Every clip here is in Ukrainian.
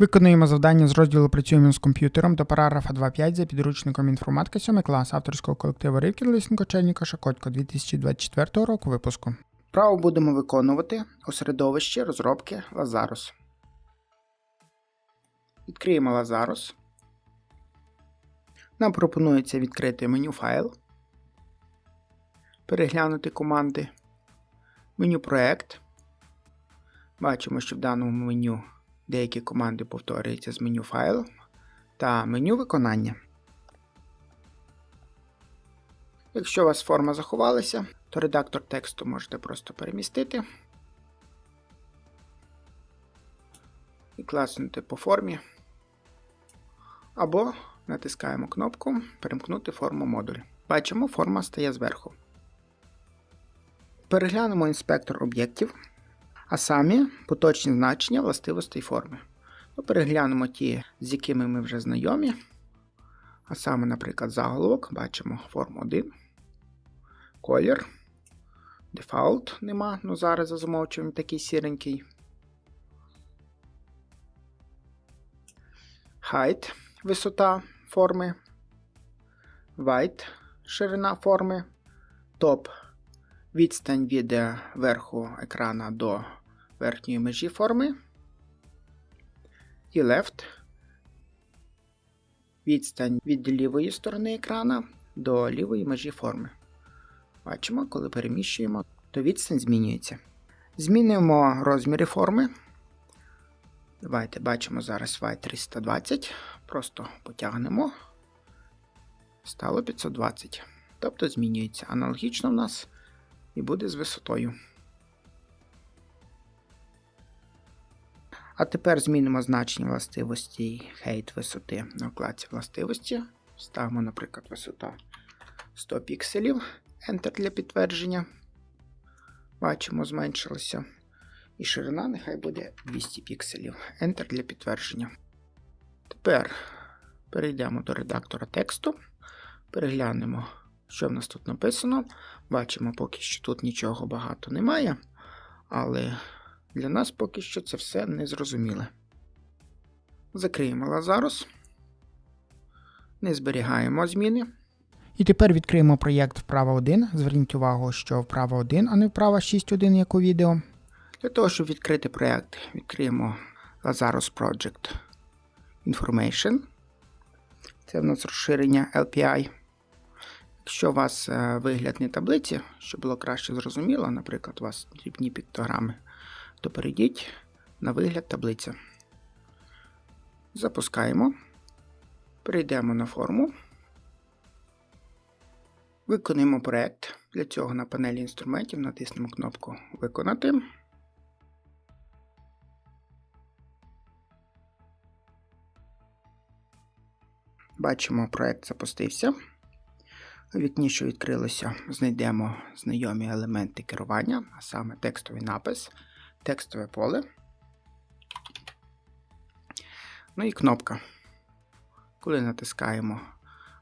Виконуємо завдання з розділу Працюємо з комп'ютером до параграфа 2.5 за підручником інформатика 7 клас авторського колективу Ривкін Лисенко Черніка Шакотько 2024 року випуску. Право будемо виконувати у середовищі розробки Lazarus. Відкриємо Lazarus. Нам пропонується відкрити меню файл, переглянути команди, меню проект. Бачимо, що в даному меню деякі команди повторюються з меню файл та меню виконання. Якщо у вас форма заховалася, то редактор тексту можете просто перемістити і класнути по формі. Або натискаємо кнопку Перемкнути форму модуль. Бачимо, форма стає зверху. Переглянемо інспектор об'єктів, а самі поточні значення властивостей форми. Ну, Переглянемо ті, з якими ми вже знайомі. А саме, наприклад, заголовок бачимо форму 1, колір, дефаулт нема, ну зараз за замовчуванням такий сіренький. Height – висота форми, White – ширина форми, Top – відстань від верху екрана до верхньої межі форми. І Left – відстань від лівої сторони екрана до лівої межі форми. Бачимо, коли переміщуємо, то відстань змінюється. Змінимо розміри форми. Давайте бачимо зараз y 320. Просто потягнемо. Стало 520. Тобто змінюється. Аналогічно в нас і буде з висотою. А тепер змінимо значення властивості height висоти на вкладці властивості. Ставимо, наприклад, висота 100 пікселів. Enter для підтвердження. Бачимо, зменшилося. І ширина нехай буде 200 пікселів. Enter для підтвердження. Тепер перейдемо до редактора тексту. Переглянемо, що в нас тут написано. Бачимо, поки що тут нічого багато немає. Але для нас поки що це все незрозуміле. Закриємо Lazarus. Не зберігаємо зміни. І тепер відкриємо проєкт вправа 1. Зверніть увагу, що вправа 1, а не вправа 6.1, як у відео. Для того, щоб відкрити проєкт, відкриємо Lazarus Project Information. Це в нас розширення LPI. Якщо у вас е, вигляд не таблиці, щоб було краще зрозуміло, наприклад, у вас дрібні піктограми, то перейдіть на вигляд таблиця. Запускаємо. Перейдемо на форму. Виконуємо проект. Для цього на панелі інструментів натиснемо кнопку Виконати. Бачимо, проект запустився. У вікні, що відкрилося, знайдемо знайомі елементи керування, а саме текстовий напис, текстове поле. Ну і кнопка. Коли натискаємо,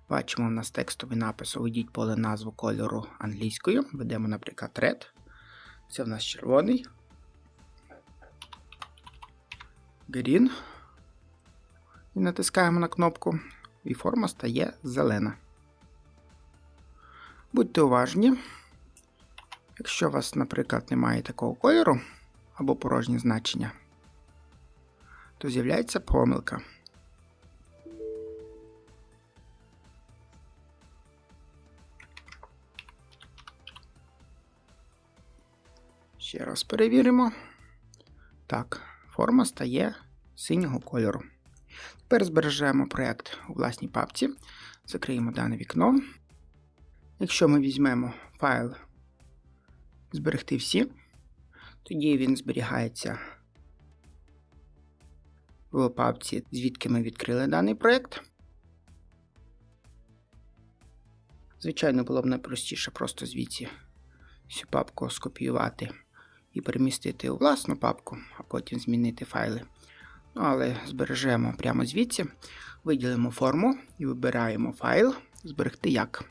бачимо у нас текстовий напис Уведіть поле назву кольору англійською. Ведемо, наприклад, red. Це в нас червоний. Green. І натискаємо на кнопку, і форма стає зелена. Будьте уважні. Якщо у вас, наприклад, немає такого кольору або порожнє значення, то з'являється помилка. Ще раз перевіримо. Так, форма стає синього кольору. Тепер збережемо проєкт у власній папці, закриємо дане вікно. Якщо ми візьмемо файл зберегти всі, тоді він зберігається в папці, звідки ми відкрили даний проєкт. Звичайно, було б найпростіше просто звідси всю папку скопіювати і перемістити у власну папку, а потім змінити файли. Ну, але збережемо прямо звідси, виділимо форму і вибираємо файл Зберегти як.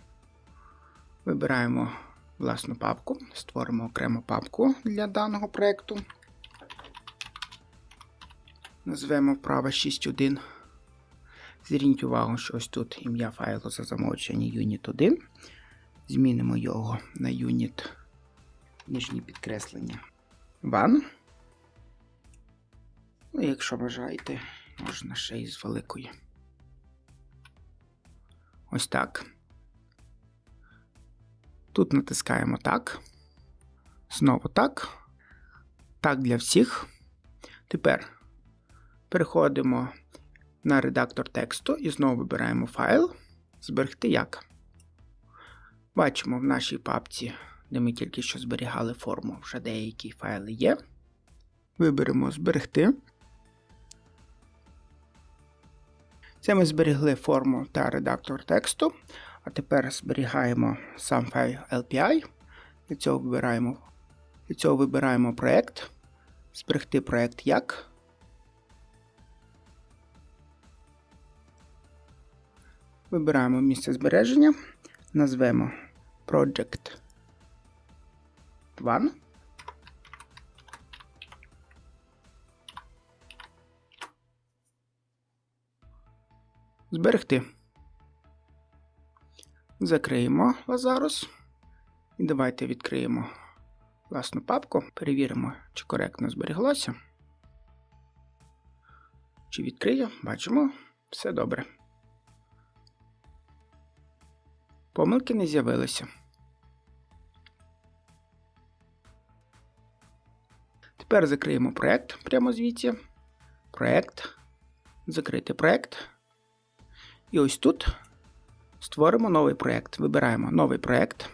Вибираємо власну папку, створимо окрему папку для даного проєкту. Назвемо вправо 6.1. Зверніть увагу, що ось тут ім'я файлу за замовчення Unit 1. Змінимо його на Unit нижнє підкреслення One. Ну, якщо бажаєте, можна ще із великої. Ось так. Тут натискаємо так. Знову так. Так для всіх. Тепер переходимо на редактор тексту і знову вибираємо файл. Зберегти як. Бачимо в нашій папці, де ми тільки що зберігали форму, вже деякі файли є. Виберемо зберегти. Це ми зберегли форму та редактор тексту. А тепер зберігаємо сам файл LPI. Для цього вибираємо, для цього вибираємо проєкт. Зберегти проєкт як. Вибираємо місце збереження. Назвемо Project 1. Зберегти. Закриємо Lazarus. І давайте відкриємо власну папку. Перевіримо, чи коректно зберіглося. Чи відкриє, бачимо, все добре. Помилки не з'явилися. Тепер закриємо проєкт прямо звідси. Проєкт. Закрити проєкт. І ось тут створимо новий проєкт. Вибираємо новий проєкт.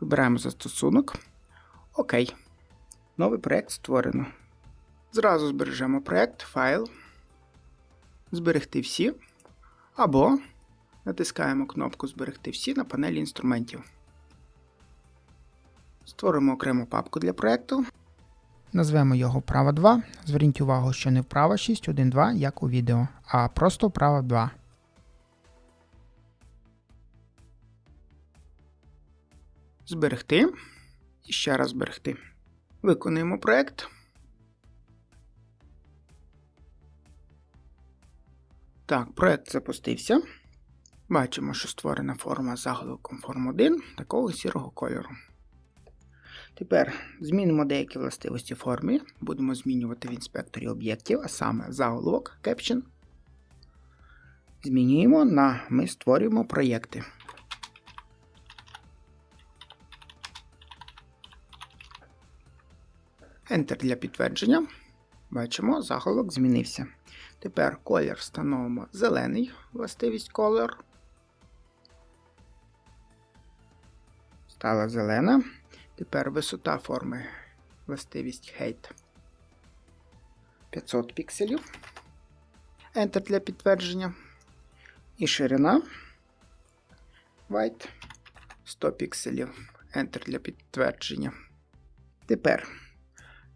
Вибираємо застосунок. Окей. Новий проєкт створено. Зразу збережемо проєкт, файл. Зберегти всі. Або натискаємо кнопку Зберегти всі на панелі інструментів. Створимо окрему папку для проєкту. Назвемо його вправа 2. Зверніть увагу, що не вправа 6.1.2, як у відео, а просто вправа 2. Зберегти. І ще раз зберегти. Виконуємо проєкт. Так, проєкт запустився. Бачимо, що створена форма з заголовком форм 1 такого сірого кольору. Тепер змінимо деякі властивості формі. Будемо змінювати в інспекторі об'єктів, а саме заголовок Caption. Змінюємо на ми створюємо проєкти. Enter для підтвердження. Бачимо, заголовок змінився. Тепер колір встановимо зелений, властивість color. Стала зелена. Тепер висота форми властивість height 500 пікселів. Enter для підтвердження. І ширина white 100 пікселів. Enter для підтвердження. Тепер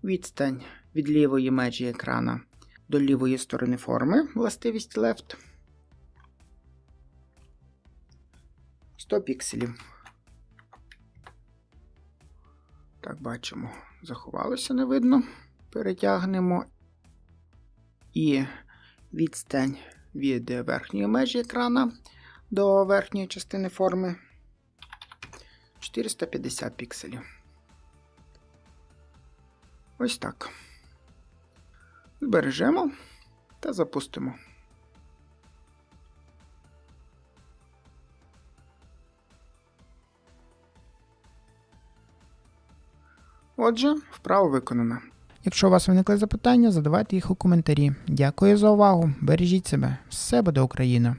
відстань від лівої межі екрана до лівої сторони форми, властивість left. 100 пікселів. Так, бачимо, заховалося не видно. Перетягнемо і відстань від верхньої межі екрана до верхньої частини форми 450 пікселів. Ось так. Збережемо та запустимо. Отже, вправо виконано. Якщо у вас виникли запитання, задавайте їх у коментарі. Дякую за увагу. Бережіть себе. Все буде Україна!